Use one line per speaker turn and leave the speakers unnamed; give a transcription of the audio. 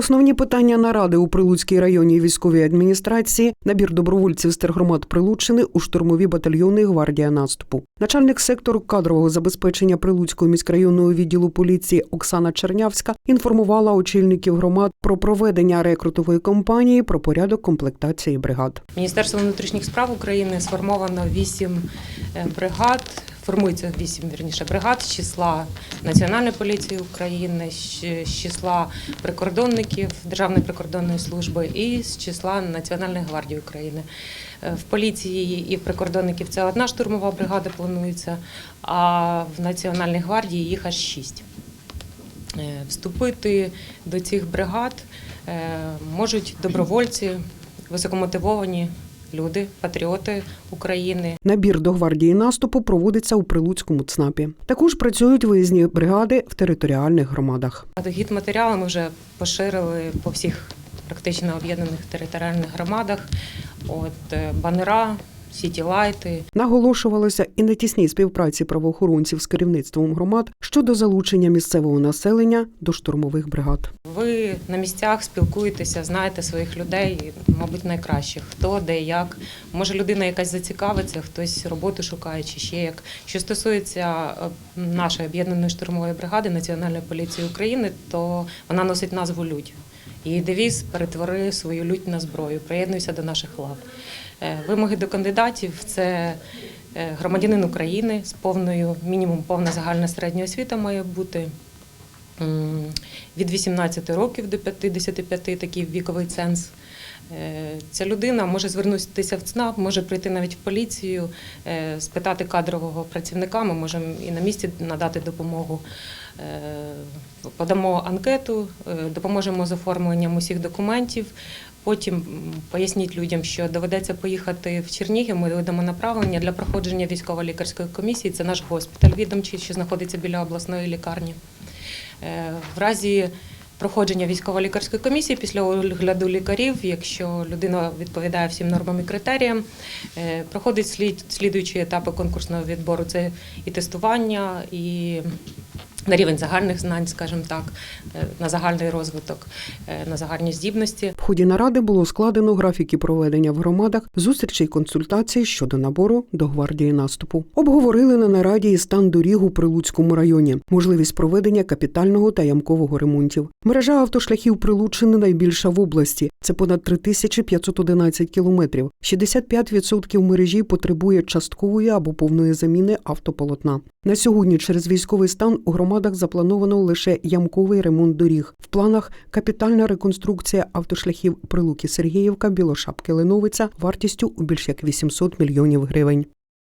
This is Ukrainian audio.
Основні питання наради у Прилуцькій районній військовій адміністрації, набір добровольців з тергромад Прилуччини у штурмові батальйони гвардія наступу. Начальник сектору кадрового забезпечення Прилуцького міськрайонного відділу поліції Оксана Чернявська інформувала очільників громад про проведення рекрутової кампанії про порядок комплектації бригад.
Міністерство внутрішніх справ України сформовано вісім е, бригад. Формується вісім вірніше бригад з числа Національної поліції України, з з числа прикордонників Державної прикордонної служби і з числа Національної гвардії України. Е, В поліції і в прикордонників це одна штурмова бригада планується, а в Національній гвардії їх аж шість. Е, Вступити до цих бригад е, можуть добровольці, високомотивовані люди, патріоти України.
Набір до гвардії наступу проводиться у Прилуцькому ЦНАПі. Також працюють виїзні бригади в територіальних громадах.
Гід матеріали ми вже поширили по всіх практично об'єднаних територіальних громадах. От е, банера, сіті-лайти,
Наголошувалося і на тісній співпраці правоохоронців з керівництвом громад щодо залучення місцевого населення до штурмових бригад.
Ви на місцях спілкуєтеся, знаєте своїх людей, мабуть, найкращих. Хто, де, як. Може, людина якась зацікавиться, хтось роботу шукає чи ще як. Що стосується е, нашої об'єднаної штурмової бригади Національної поліції України, то вона носить назву Людь. Її девіз перетвори свою лють на зброю, приєднуйся до наших лав. Е, Вимоги до кандидатів це е, громадянин України з повною мінімум повна загальна середня освіта має бути. Від 18 років до 55 такий віковий ценз. Е, Ця людина може звернутися в ЦНАП, може прийти навіть в поліцію, е, спитати кадрового працівника. Ми можемо і на місці надати допомогу. Е, Подамо анкету, допоможемо з оформленням усіх документів. Потім поясніть людям, що доведеться поїхати в Чернігів. Ми видамо направлення для проходження військово-лікарської комісії. Це наш госпіталь відомчий, що знаходиться біля обласної лікарні. Е, В разі проходження військово-лікарської комісії після огляду лікарів, якщо людина відповідає всім нормам і критеріям, е, проходить слід, слідуючі етапи конкурсного відбору. Це і тестування, і на рівень загальних знань, скажімо так, е, на загальний розвиток, е, на загальні здібності.
В ході наради було складено графіки проведення в громадах зустрічей консультацій щодо набору до гвардії наступу. Обговорили на нараді і стан доріг у Прилуцькому районі, можливість проведення капітального та ямкового ремонтів. Мережа автошляхів Прилуччини найбільша в області. Це понад 3511 кілометрів. 65% мережі потребує часткової або повної заміни автополотна. На сьогодні через військовий стан у громадах заплановано лише ямковий ремонт доріг. В планах капітальна реконструкція автошляхів Прилуки Сергіївка, Білошапки Леновиця вартістю у більш як 800 мільйонів гривень.